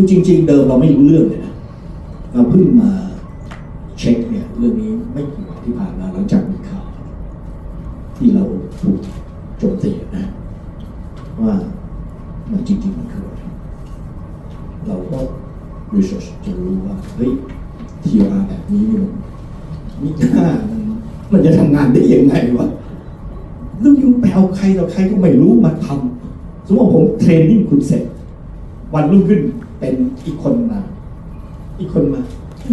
คือจริง ๆ เดิมเราไม่รู้เรื่องเลยนะเราเพิ่งมาเช็คเนี่ยเรื่องนี้ไม่กี่วันที่ผ่านมาหลังจากมีข่าวที่เราถูกโจมตีนะ ว่ามันจริง ๆ มันคืออะไรเราก็ research จะรู้ว่าเฮ้ย TR แบบนี้เนี่ยมันมิน่ามันมันจะทำงานได้ยังไงวะแล้วยูไปเอาใครต่อใครก็ไม่รู้มาทำสมมติว่าผมเทรนนิ่งคุณเสร็จ วันรุ่งขึ้น เป็นอีกคนมา อีกคนมา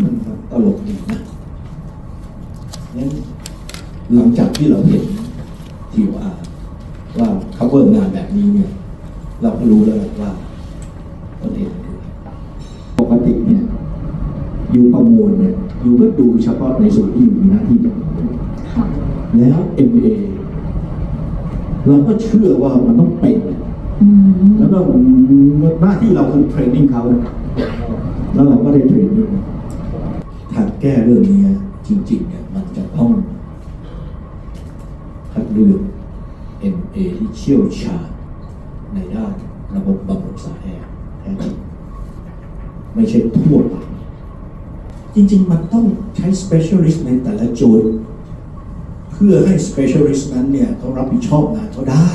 มันตลกดีนะงั้นหลังจากที่เราเห็น TR ว่าเขาเวิร์งานแบบนี้เนี่ยเราก็รู้แล้วว่าต้นเหตุมันคืออะไรปกติเนี่ยอยู่ประมวลเนี่ยอยู่ก็ดูเฉพาะในส่วนที่อยู่มีหน้าที่ประมวลค่ะแล้ว MA เราก็เชื่อว่ามันต้องเป็นอืมแล้วก็ หน้าที่เราคือเทรนนิ่งเขาแล้วเราก็ได้เทรนนิ่งทางแก้เรื่องนี้จริง ๆ เนี่ย มันจะต้องคัดเลือก MA ที่เชี่ยวชาญในด้านระบบบำรุงสาแอร์แท้จริงไม่ใช่ทั่วไปจริง ๆ มันต้องใช้ specialist ในแต่ละจุดเพื่อให้ specialist นั้นเนี่ยเขารับผิดชอบงานเขาได้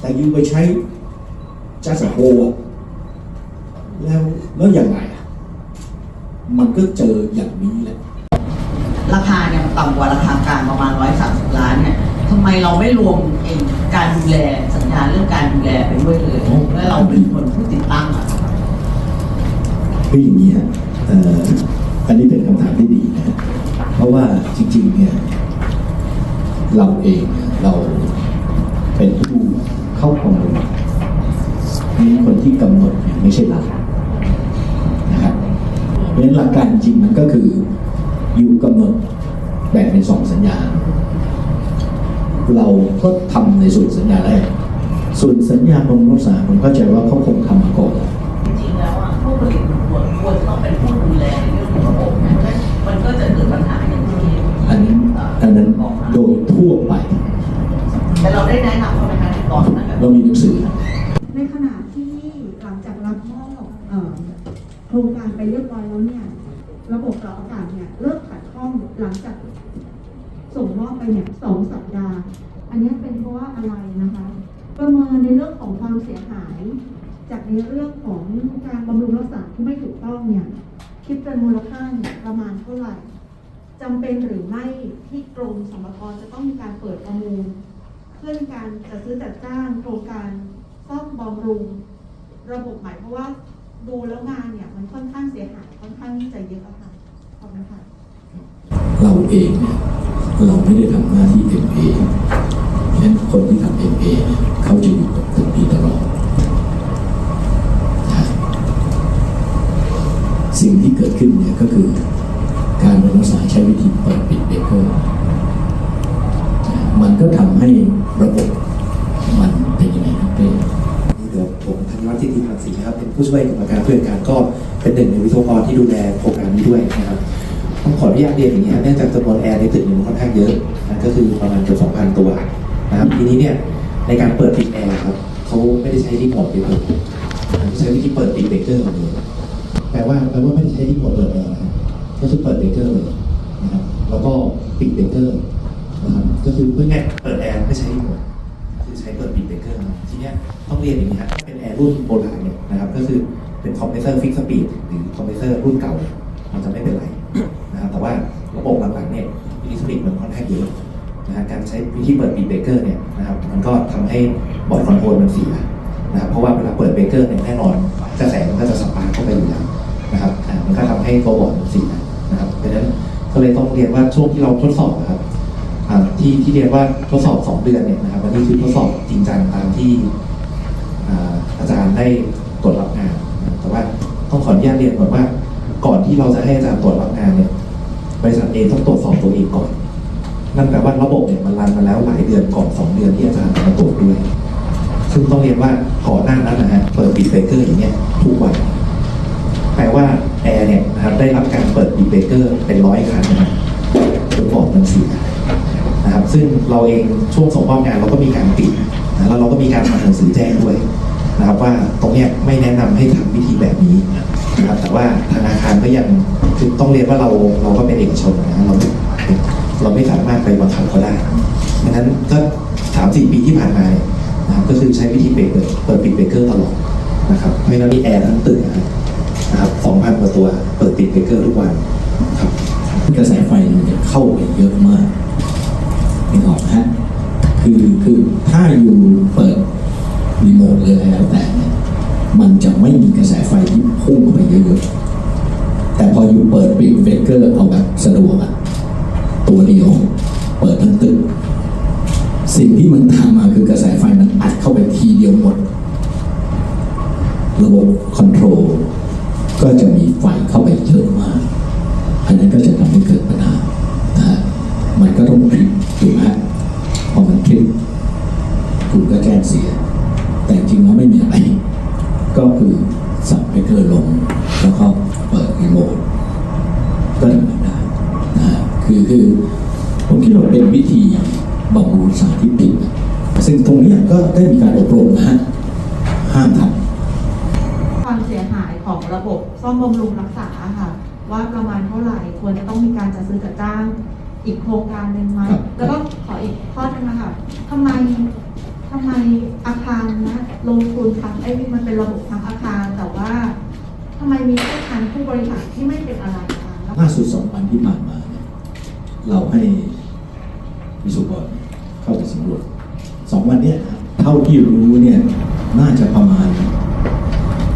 แต่ยูไปใช้ just a whole อะแล้วแล้วยังไงอะมันก็เจออย่างนี้แหละ ราคาเนี่ยมันต่ำกว่าราคากลางประมาณ 130 ล้านเนี่ยทำไมเราไม่รวมเองการดูแลสัญญาเรื่องการดูแลไปด้วยเลยโอ้แล้วเราเป็นคนผู้ติดตั้งอะคืออย่างนี้ฮะเอ่ออันนี้เป็นคำถามที่ดีนะ เพราะว่าจริงๆเนี่ยเราเองเนี่ยเราเป็นผู้เข้าประมูล นี่คนที่กำหนดเนี่ยไม่ใช่เรานะครับเพราะฉะนั้นหลักการจริงมันก็คืออยู่กำหนดแบ่งเป็นสองสัญญา เราก็ทำในส่วนสัญญาแรกส่วนสัญญาบำรุงรักษาผมเข้าใจว่าเขาคงทำมาก่อนแล้วจริงๆแล้วอะผู้ผลิตมันควรควรจะต้องเป็นผู้ดูแลในเรื่องของระบบนะไม่มันก็จะเกิดปัญหาอย่างที่อันนั้นอันนั้นโดยทั่วไปแต่เราได้แนะนำเขาไหมคะในก่อนหนานั้นเรามีหนังสือ ในขณะที่หลังจากรับมอบเอ่อโครงการไป เรียบร้อยแล้วเนี่ย ระบบกรองอากาศเนี่ยเริ่มขัดข้องหลังจากส่งมอบไปเนี่ยสองสัปดาห์ อันนี้เป็นเพราะว่าอะไรนะคะ ประเมินในเรื่องของความเสียหาย จากในเรื่องของการบำรุงรักษาที่ไม่ถูกต้องเนี่ยคิดเป็นมูลค่าเนี่ยประมาณเท่าไหร่จำเป็นหรือไม่ที่กรมสรรพากรจะต้องมีการเปิดประมูล เพื่อการจัดซื้อจัดจ้างโครงการซ่อมบำรุง ระบบใหม่เพราะว่า ดูแล้วงานเนี่ยมันค่อนข้างเสียหายค่อนข้างที่จะเยอะอะค่ะขอบคุณค่ะ เราเองเนี่ยเราไม่ได้ทำหน้าที่ MA ฉะนั้นคนที่ทำ MA เนี่ยเขาจะอยู่กับคนนี้ตลอด สิ่งที่เกิดขึ้นเนี่ยก็คือการรักษาใช้วิธีเปิดปิดเบรกเกอร์มันก็ทำให้ระบบ ศรีนะครับเป็นผู้ช่วยกรรมการผู้จัดการก็เป็นหนึ่งในวิศวกรที่ดูแลโครงการนี้ด้วยนะครับต้องขออนุญาตเรียนอย่างนี้ครับเนื่องจากจำนวนแอร์ในตึกนี่ยมันค่อนข้างเยอะนะก็คือประมาณเกือบ2,000 ตัวนะครับทีนี้เนี่ยในการเปิดปิดแอร์ครับเขาไม่ได้ใช้รีโมทไปเปิดนะครับใช้วิธีเปิดปิดเบรกเกอร์เลยแปลว่าแปลว่าไม่ได้ใช้รีโมทเปิดแอร์นะก็คือเปิดเบรกเกอร์เลยนะครับแล้วก็ปิดเบรกเกอร์นะครับก็คือเพื่อง่ายๆเปิดแอร์ไม่ใช้รีโมทคือใช้เปิดปิดเบรกเกอร์ทีเนี้ยต้องเรียนอย่างนี้ครับ แอร์รุ่นโบราณเนี่ยนะครับก็คือเป็นคอมเพรสเซอร์ฟิกสปีดหรือคอมเพรสเซอร์รุ่นเก่า มันจะไม่เป็นไรนะครับแต่ว่าระบบหลังๆเนี่ยฟิกสปีดมันค่อนข้างเยอะนะฮะการใช้วิธีเปิดปิดเบเกอร์เนี่ยนะครับมันก็ทำให้บอร์ดคอนโทรลมันเสียนะครับเพราะว่าเวลาเปิดเบเกอร์เนี่ยแน่นอนกระแสมันก็จะสปาร์เข้าไปอยู่แล้วนะครับอ่ามันก็ทำให้ตัวบอร์ดมันเสียนะครับเพราะฉะนั้นก็เลยต้องเรียนว่าช่วงที่เราทดสอบนะครับอ่าที่ที่เรียกว่าทดสอบ 2 เดือนเนี่ยนะครับอันนี้คือทดสอบจริงจังตามที่ อาจารย์ได้ตรวจรับงานแต่ว่าต้องขออนุญาตเรียนก่อนว่า ก่อนที่เราจะให้อาจารย์ตรวจรับงานเนี่ยบริษัทเองต้องตรวจสอบตัวเองก่อน นั่นแปลว่าระบบเนี่ยมันรันมาแล้วหลายเดือนก่อน2เดือนที่อาจารย์มาตรวจด้วย ซึ่งต้องเรียนว่าก่อนหน้านั้นนะฮะเปิดปิดเบเกอร์อย่างเงี้ยทุกวันแปลว่าแอร์เนี่ยนะครับได้รับการเปิดปิดเบเกอร์เป็นร้อยครั้งนะครับจนบอร์ดมันเสียนะครับซึ่งเราเองช่วงส่งมอบงานเราก็มีการปิด แล้วเราก็มีการทำหนังสือแจ้งด้วยนะครับว่าตรงเนี้ยไม่แนะนำให้ทำวิธีแบบนี้นะครับแต่ว่าธนาคารก็ยังคือต้องเรียนว่าเราเราก็เป็นเอกชนนะเราไม่เราไม่สามารถไปบังคับเขาได้ดังนั้นก็สามสี่ปีที่ผ่านมาเนี่ยนะครับก็คือใช้วิธีเปิดเปิดปิดเบรกเกอร์ตลอดนะครับเพราะฉะนั้นมีแอร์ทั้งตึกนะครับนะครับสองพันกว่าตัวเปิดปิดเบรกเกอร์ทุกวันครับกระแสไฟมันจะเข้าไปเยอะมากไม่ออกฮะ คือคือถ้าอยู่เปิดรีโมทเลยแล้วแต่เนี่ยมันจะไม่มีกระแสไฟที่พุ่งเข้าไปเยอะๆ แต่พออยู่เปิดปิดเบรกเกอร์เอาแบบสะดวกอะตัวเดียวเปิดทั้งตึก สิ่งที่มันตามมาคือกระแสไฟมันอัดเข้าไปทีเดียวหมด ระบบคอนโทรลก็จะมีไฟเข้าไปเยอะมาก อันนั้นก็จะทำให้เกิดปัญหานะฮะมันก็ต้องทริปถูกไหมฮะพอมันทริปคุณ ก็แจ้งเสีย แต่จริงๆแล้วไม่มีอะไร ก็คือสับเบรกเกอร์ลง แล้วก็เปิดรีโมทก็ทำงานได้นะฮะคือคือผมคิดว่าเป็นวิธีบำรุงสาธิตผิดนะซึ่งตรงเนี้ยก็ได้มีการอบรมนะฮะห้ามทำความเสียหายของระบบซ่อมบำรุงรักษาค่ะ ว่าประมาณเท่าไหร่ควรจะต้องมีการจัดซื้อจัดจ้างอีกโครงการหนึ่งไหมครับแล้วก็ขออีกข้อหนึงนะคะทำไม ทำไมอาคารนะลงทุนทำไอ้นี่มันเป็นระบบทั้งอาคาร แต่ว่าทำไมมีแค่ทางผู้บริหารที่ไม่เป็นอะไรคะแล้วล่าสุดสองวันที่ผ่านมาเนี่ยเราให้วิศวกรเข้าไปสำรวจสองวันเนี้ยนะครับเท่าที่รู้เนี่ยน่าจะประมาณ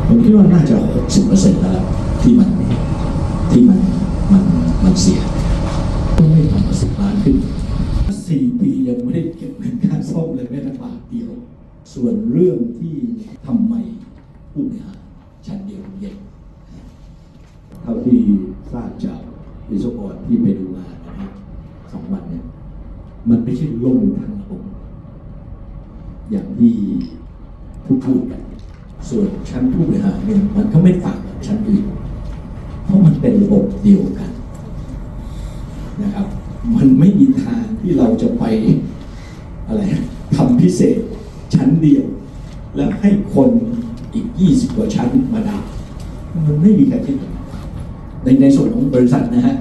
ผมคิดว่าน่าจะหกสิบเปอร์เซ็นต์แล้วล่ะที่มันที่มันมันมันเสียก็ไม่ทำมาสิบล้านขึ้นสี่ปียังไม่ได้เก็บเงิน ค่าซ่อมเลยแม้แต่บาทเดียว ส่วนเรื่องที่ทำไมผู้บริหารชั้นเดียวเย็นเท่าที่ทราบจากวิศวกรที่ไปดูงานนะครับสองวันเนี่ยมันไม่ใช่ล่มทั้งระบบอย่างที่ผู้พูดกันส่วนชั้นผู้บริหารเนี่ยมันก็ไม่ต่างกับชั้นอื่นเพราะมันเป็นระบบเดียวกันนะครับ มันไม่มีทางที่เราจะไป อะไรทำพิเศษชั้นเดียว แล้วให้คนอีก 20 กว่าชั้นมาด่ามันไม่มีใครคิดในในส่วนของบริษัทนะฮะ